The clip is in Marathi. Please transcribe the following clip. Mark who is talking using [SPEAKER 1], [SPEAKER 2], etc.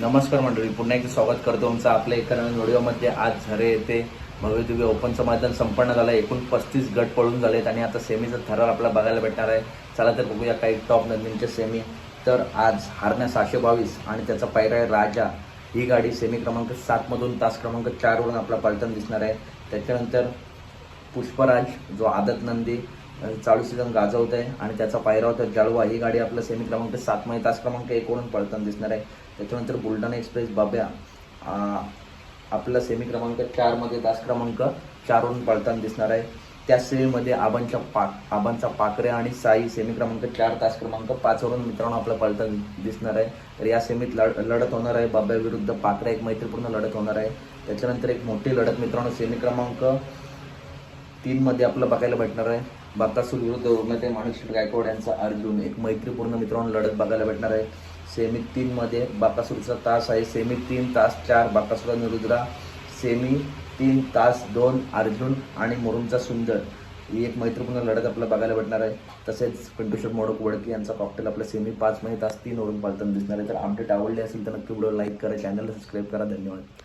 [SPEAKER 1] नमस्कार मंडळी पुन्हा एकदा स्वागत करतो तुमचं आपल्या एका नवीन व्हिडिओमध्ये. आज झरे येथे भव्य दिव्य ओपनचं मैदान संपन्न झालं एकूण पस्तीस गट पळून झालेत आणि आता सेमीचा थरार आपल्याला बघायला भेटणार आहे. चला तर बघूया काही टॉप नंदींचे सेमी तर आज हारण्या सहाशे बावीस आणि त्याचा पायरा आहे राजा. ही गाडी सेमी क्रमांक सातमधून तास क्रमांक चारवरून आपला पलटण दिसणार आहे. त्याच्यानंतर पुष्पराज जो आदत नंदी चालू सीझन गाजवत आहे आणि त्याचा पायरा होता जाळवा ही गाडी आपलं सेमी क्रमांक सात मध्ये तास क्रमांक एकवरून पळताना दिसणार आहे. त्याच्यानंतर बुलढाणा एक्सप्रेस बाब्या आपला सेमी क्रमांक चारमध्ये तास क्रमांक चारवरून पळताना दिसणार आहे. त्या सेमीमध्ये आबांच्या पाक आबांचा पाकरे आणि साई सेमी क्रमांक चार तास क्रमांक पाचवरून मित्रांनो आपला पळताना दिसणार आहे. तर या सेमीत लढ लढत होणार आहे. बाब्याविरुद्ध पाकरे एक मैत्रीपूर्ण लढत होणार आहे. त्याच्यानंतर एक मोठी लढत मित्रांनो सेमी क्रमांक तीनमध्ये आपलं बघायला भेटणार आहे. बाकासूर विरुद्ध उर्मते माणिक गायकवाड यांचा अर्जुन एक मैत्रीपूर्ण मित्रांनो लढत बघायला भेटणार आहे. सेमी तीन मध्ये बाकासूरचा तास आहे. सेमी तीन तास चार बाकासुरा निरुद्रा सेमी तीन तास दोन अर्जुन आणि मुरुमचा सुंदर. ही एक मैत्रीपूर्ण लढत आपल्याला बघायला भेटणार आहे. तसेच पिंटूशेट मोडक वडकी यांचा कॉकटेल आपल्या सेमी पाच मध्ये तास तीन वरून पालताना दिसणार आहे. तर अपडेट आवडले असेल तर नक्की व्हिडिओ लाईक करा चॅनलला सबस्क्राईब करा. धन्यवाद.